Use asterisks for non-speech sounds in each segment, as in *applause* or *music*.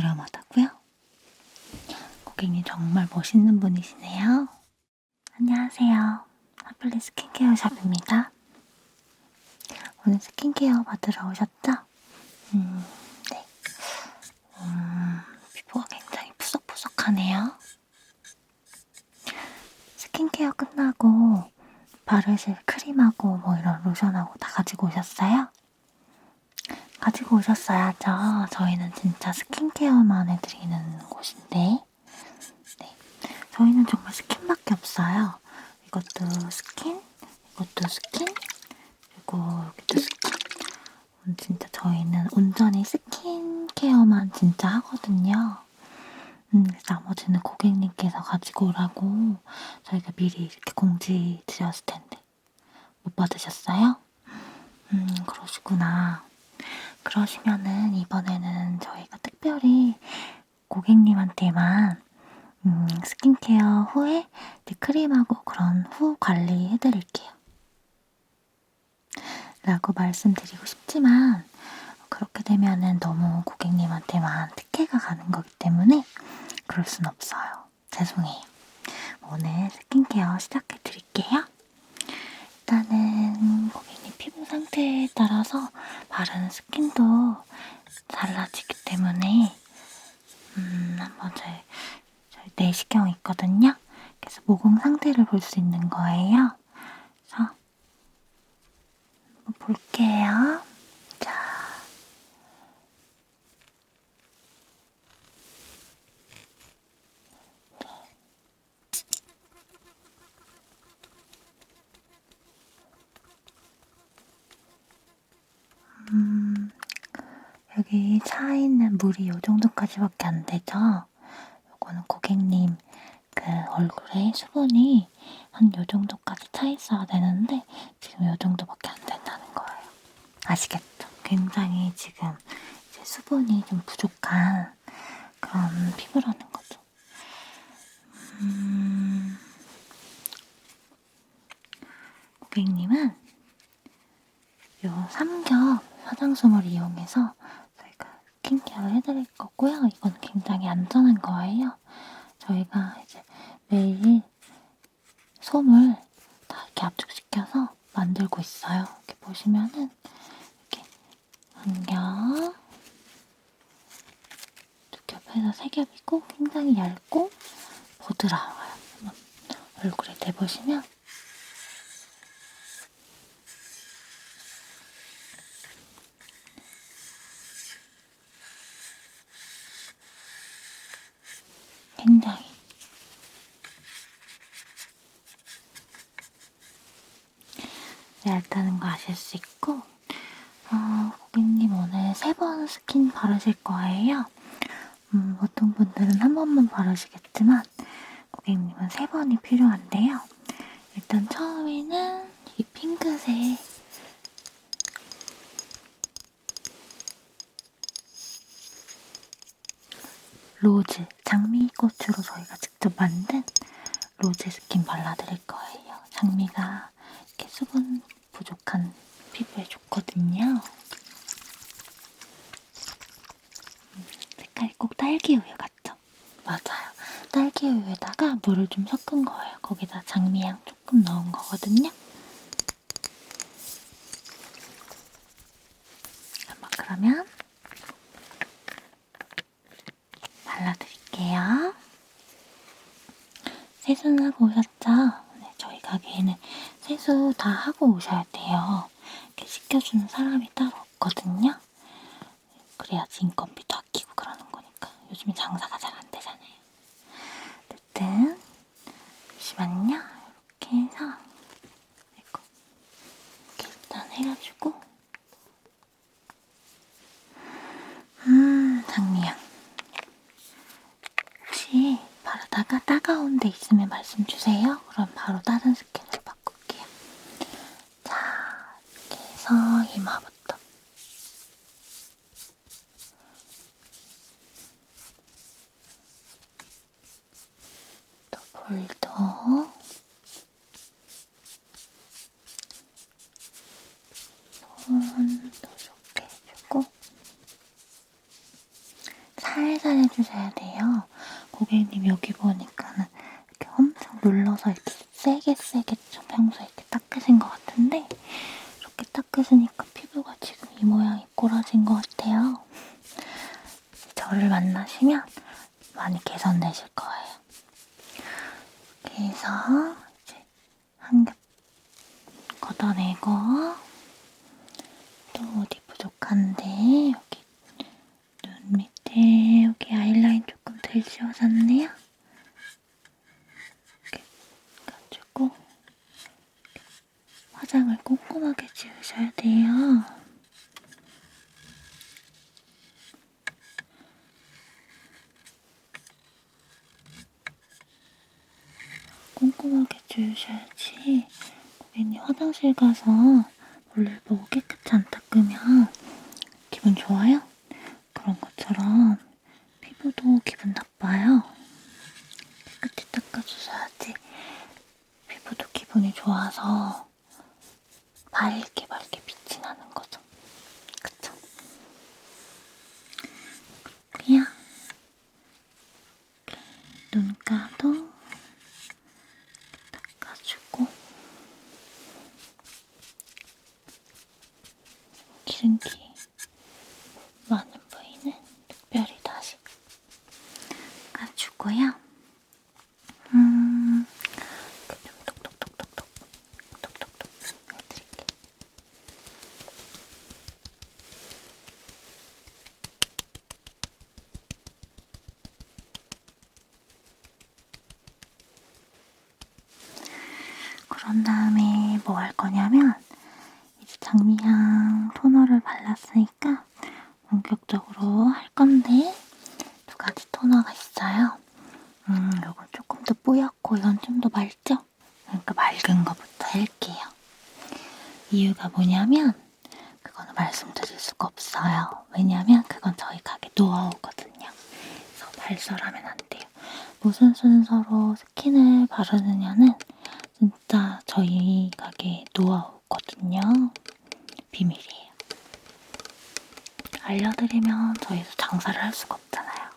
저렴하다고요? 고객님 정말 멋있는 분이시네요. 안녕하세요. 하플리 스킨케어 샵입니다. 오늘 스킨케어 받으러 오셨죠? 음, 네. 음, 피부가 굉장히 푸석푸석하네요. 스킨케어 끝나고 바르실 크림하고 뭐 이런 로션하고 다 가지고 오셨어요? 가지고 오셨어야죠. 저희는 진짜 스킨케어만 해드리는 곳인데. 네. 저희는 정말 스킨밖에 없어요. 이것도 스킨, 이것도 스킨, 그리고 여기도 스킨. 음, 진짜 저희는 온전히 스킨케어만 진짜 하거든요. 음, 나머지는 고객님께서 가지고 오라고 저희가 미리 이렇게 공지 드렸을 텐데 못 받으셨어요? 음, 그러시구나. 그러시면은 이번에는 저희가 특별히 고객님한테만 음, 스킨케어 후에 크림하고 그런 후 관리 해드릴게요. 라고 말씀드리고 싶지만 그렇게 되면은 너무 고객님한테만 특혜가 가는 거기 때문에 그럴 순 없어요. 죄송해요. 오늘 스킨케어 시작해 드릴게요. 일단은 고객님 피부 상태에 따라서 바르는 스킨도 달라지기 때문에 음, 한번 저희, 저희 내시경 있거든요. 그래서 모공 상태를 볼 수 있는 거예요. 그래서 한번 볼게요. 자. 음, 여기 차 있는 물이 이 정도까지밖에 안 되죠? 요거는 고객님 그 얼굴에 수분이 한요 정도까지 차 있어야 되는데 지금 요 정도밖에 안 된다는 거예요. 아시겠죠? 굉장히 지금 이제 수분이 좀 부족한 그런 피부라는 거죠. 음, 고객님은 요 삼겹 화장솜을 이용해서 스킨케어를 해드릴 거고요. 이건 굉장히 안전한 거예요. 저희가 이제 매일 솜을 다 이렇게 압축시켜서 만들고 있어요. 이렇게 보시면은 이렇게 한 겹, 두 겹에서 세 겹이고 굉장히 얇고. 한번 얼굴에 대보시면 굉장히 아실 수 있고 어, 고객님 오늘 세 번 스킨 바르실 거예요. 음, 보통 분들은 한 번만 바르시겠지만 고객님은 세 번이 필요한데요. 일단 처음에는 이 핑크색 로즈, 장미꽃으로 저희가 직접 만든 로즈 스킨 발라드릴 거예요. 장미가 이렇게 수분 부족한 피부에 좋거든요. 음, 색깔이 꼭 딸기 우유 같죠? 맞아요. 딸기 우유에다가 물을 좀 섞은 거예요. 거기다 장미향 조금 넣은 거거든요. 한번 그러면 발라드릴게요. 세수는 하고 오셨죠? 세수 다 하고 오셔야 돼요. 이렇게 시켜주는 사람이 따로 없거든요. 그래야지 인건비도 아끼고 그러는 거니까. 요즘에 장사가 잘 안 되잖아요. 어쨌든 잠시만요. 이렇게 해서 이거 이렇게 일단 해가지고 음 장미향 혹시 바르다가 따가운 데 있으면 말씀 주세요. 그럼 바로 다른 스킨을 바꿀게요. 자, 이렇게 해서 이마부터. 또 볼도. 손도 좋게 해주고 살살 고객님 여기 보니까는 이렇게 엄청 눌러서 이렇게 세게 세게 좀 평소에 이렇게 닦으신 것 같은데 이렇게 닦으시니까 피부가 지금 이 모양이 꼬라진 것 같아요. 저를 만나시면 많이 개선되실 거예요. 그래서 이제 한 겹 걷어내고 또 어디 부족한데 여기 눈 밑에 여기 아이라인 조금 덜 지워졌네요. 이렇게 가지고 화장을 꼼꼼하게 지우셔야 돼요. 꼼꼼하게 지우셔야지 고객님 화장실 가서 볼일 보고 깨끗이 안 닦으면 기분 좋아요? 그런 것처럼 피부도 기분 나빠요. 깨끗이 닦아주셔야지 피부도 기분이 좋아서 밝게 밝게 빛이 나는 거죠. 그쵸? 그냥 눈가도 닦아주고 기름기 많은 부위는 특별히 다시 깎아주고요. 음, 이렇게 좀 톡톡톡톡톡 톡톡톡 해드릴게요. 그런 다음에 뭐 할 거냐면 이제 장미향 토너를 발랐으니까 본격적으로 할 건데 두 가지 토너가 있어요. 음, 요건 조금 더 뿌옇고 이건 좀 더 맑죠? 그러니까 맑은 거부터 할게요. 이유가 뭐냐면 그거는 말씀드릴 수가 없어요. 왜냐면 그건 저희 가게 노하우거든요. 그래서 발설하면 안 돼요. 무슨 순서로 스킨을 바르느냐는 진짜 저희 가게 노하우거든요. 비밀이에요. 알려드리면 저희도 장사를 할 수가 없잖아요.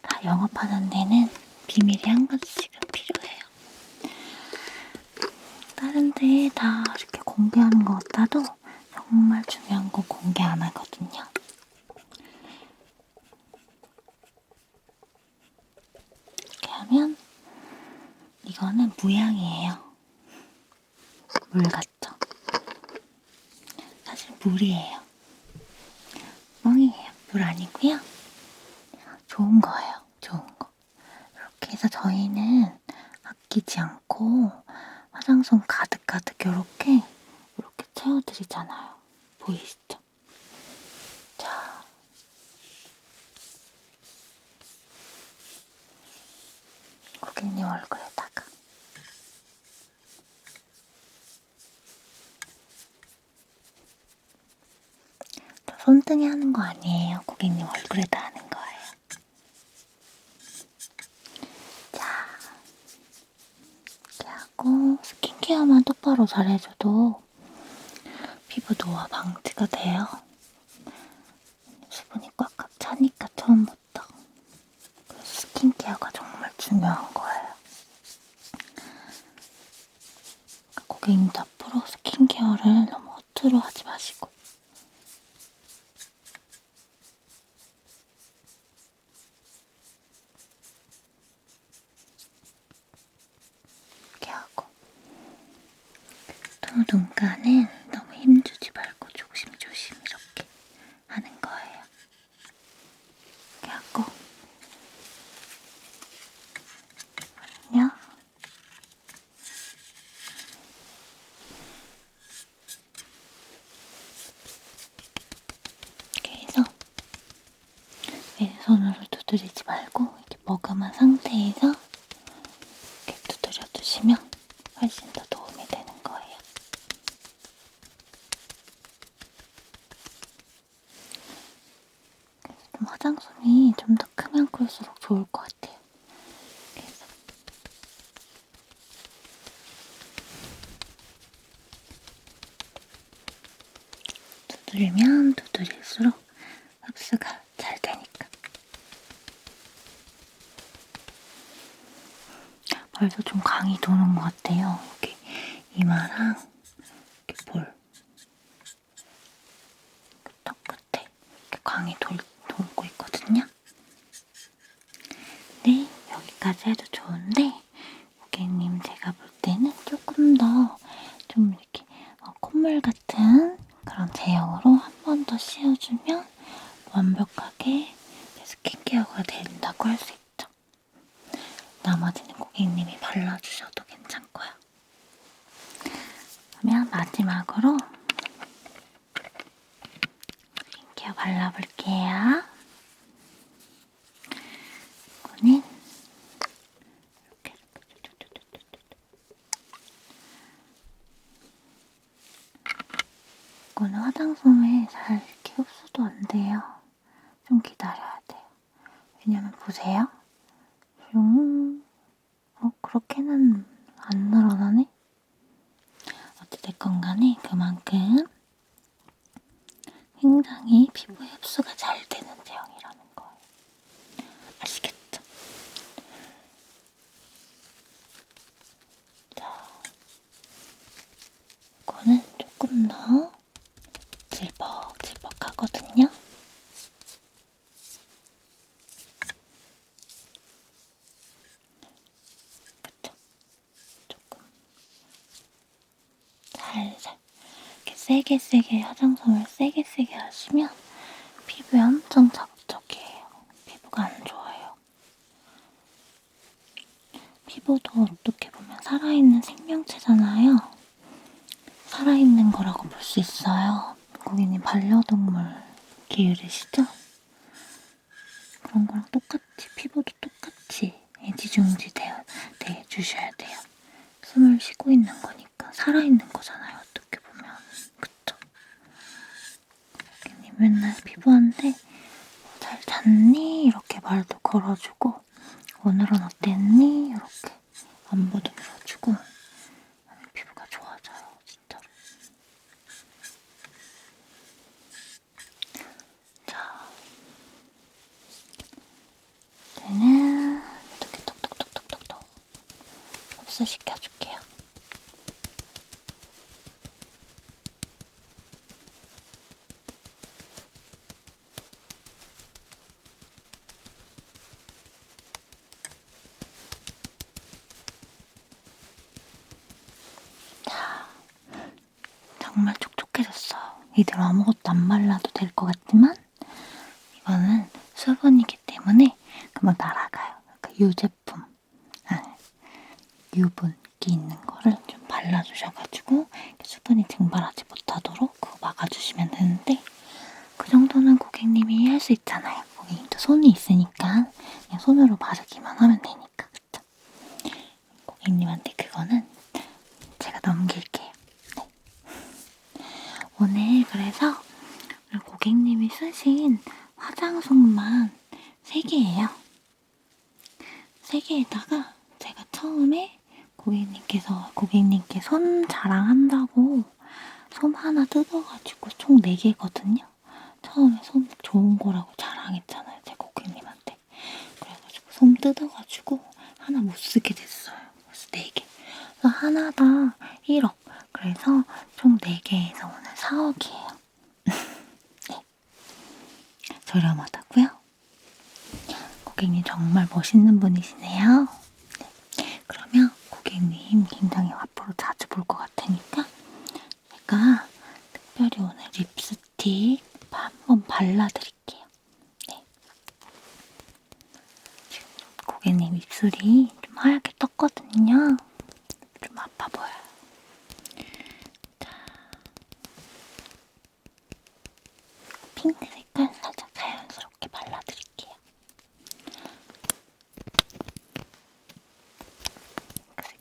다 영업하는 데는 비밀이 한 가지씩은 필요해요. 다른 데다 이렇게 공개하는 것 같아도 정말 중요한 거 공개 안 하거든요. 이렇게 하면 이거는 무향이에요. 물 같죠? 사실 물이에요. 멍이에요. 물 아니고요. 좋은 거예요. 좋은 거. 이렇게 해서 저희는 아끼지 않고 화장솜 가득가득 이렇게 이렇게 채워드리잖아요. 보이시죠? 자. 고객님 얼굴에다가 저 손등에 하는 거 아니에요. 고객님 얼굴에다 하는 거예요. 자, 이렇게 하고 스킨케어만 똑바로 잘해줘도 피부 노화 방지가 돼요. 수분이 꽉꽉 차니까 처음부터. 스킨케어가 정말 중요한 거예요. 고객님도 앞으로 스킨케어를 너무 허투루 하지 마시고 이렇게 하고 또 눈가는 너무 힘주지 말고 조심조심 이렇게 하는 거예요. 이렇게 하고 안녕. 이렇게 해서 왼손으로 두드리지 말고 이렇게 머금은 상태에서 두드리면 두드릴수록 흡수가 잘 되니까. 벌써 좀 강이 도는 것 같아요. 여기 이마랑 그런 제형으로 한 번 더 씌워주면 완벽하게 스킨케어가 된다고 할 수 있죠. 나머지는 고객님이 발라주셔도 괜찮고요. 그러면 마지막으로 스킨케어 발라볼게요. 이거는 이렇게 이거는 화장솜에 잘 이렇게 흡수도 안 돼요. 좀 기다려야 돼요. 왜냐면 보세요. 슝. 어, 그렇게는 안 늘어나네? 어찌됐건 간에 그만큼 굉장히 피부에 흡수가 잘 되는 제형이라는 거예요. 아시겠죠? 자, 이거는 조금 더 질퍽질퍽하거든요. 그쵸? 조금 살살 이렇게 세게 세게 화장솜을 세게 세게 하시면 피부에 엄청 자극적이에요. 피부가 안 좋아요. 피부도 어떻게 보면 살아있는 생명체잖아요. 살아있는 거라고 볼 수 있어요. 고객님 반려동물 기울이시죠? 그런 거랑 똑같이 피부도 똑같이 애지중지 대, 대해주셔야 돼요. 숨을 쉬고 있는 거니까 살아있는 거잖아요. 어떻게 보면 그쵸? 고객님 맨날 피부한테 잘 잤니? 이렇게 말도 걸어주고 오늘은 어땠니? 이렇게 안부도 물어주고 하면 피부가 좋아져요. 진짜로. 자, 이제는 이렇게 톡톡톡톡톡톡 흡수시켜줄게요. 자, 정말 촉촉해졌어. 이대로 아무것도 안 발라도 될 것 같지만 이거는 수분이기 때문에 금방 날아가요. 그 유제품, 아, 유분기 있는 거를 좀 발라주셔가지고 수분이 증발하지 못하도록 그거 막아주시면 되는데 그 정도는 고객님이 할 수 있잖아요. 고객님도 손이 있으니까 그냥 손으로 바르기만 하면 되니까 그쵸? 고객님한테 그거는 제가 넘길게요. 네. 오늘 그래서 고객님이 쓰신 화장솜만 3개예요. 3개에다가 제가 처음에 고객님께서 고객님께 손 자랑한다고 솜 하나 뜯어가지고 총 4개거든요. 처음에 솜 좋은 거라고 자랑했잖아요. 제 고객님한테. 그래가지고 솜 뜯어가지고 하나 못 쓰게 됐어요. 그래서 4개. 그래서 하나다 1억. 그래서 총 4개에서 오늘 4억이에요. *laughs* 네. 저렴하다고요? 고객님 정말 멋있는 분이시네요. 네. 그러면 고객님 굉장히 앞으로 자주 볼 것 같으니까 제가 특별히 오늘 립스틱 한번 발라드릴게요. 네. 지금 고객님 입술이 좀 하얗게 떴거든요. 좀 아파 보여요. 자, 핑크 색깔 살짝 자연스럽게 발라드릴게요.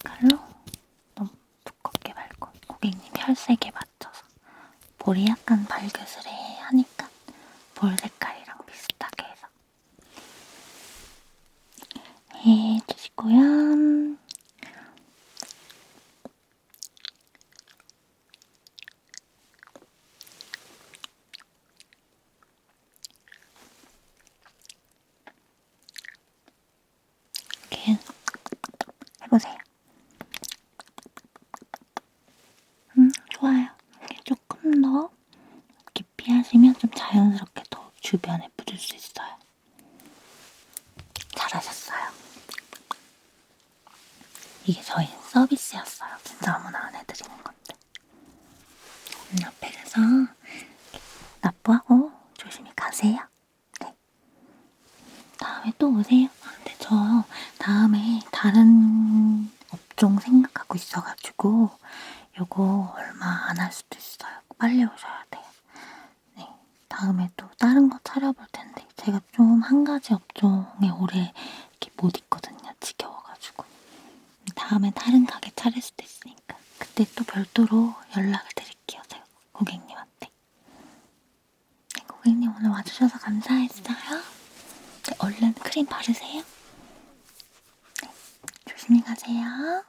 색깔로? 너무 두껍게 말고 고객님 혈색에 맞춰서. 볼이 약간 발그스레 하니까 볼 색깔이랑 비슷하게 해서 해주시고요. 이렇게 해보세요. 음, 좋아요. 이렇게 조금 더 깊이 하시면 좀 자연스럽게 더 주변에 묻을 수 있어요. 잘하셨어요. 이게 저희 서비스였어요. 진짜 아무나 안 해드리는 건데. 음, 옆에 가서 납부하고 조심히 가세요. 네. 다음에 또 오세요. 아, 근데 저 다음에 다른 업종 생각하고 있어가지고 요거 얼마 안 할 수도 있어요. 빨리. 네. 다음에 또 다른 거 차려볼 텐데 제가 좀 한 가지 업종에 오래 이렇게 못 있거든요. 지겨워가지고. 다음에 다른 가게 차릴 수도 있으니까 그때 또 별도로 연락을 드릴게요. 제가 고객님한테. 네, 고객님 오늘 와주셔서 감사했어요. 네, 얼른 크림 바르세요. 네, 조심히 가세요.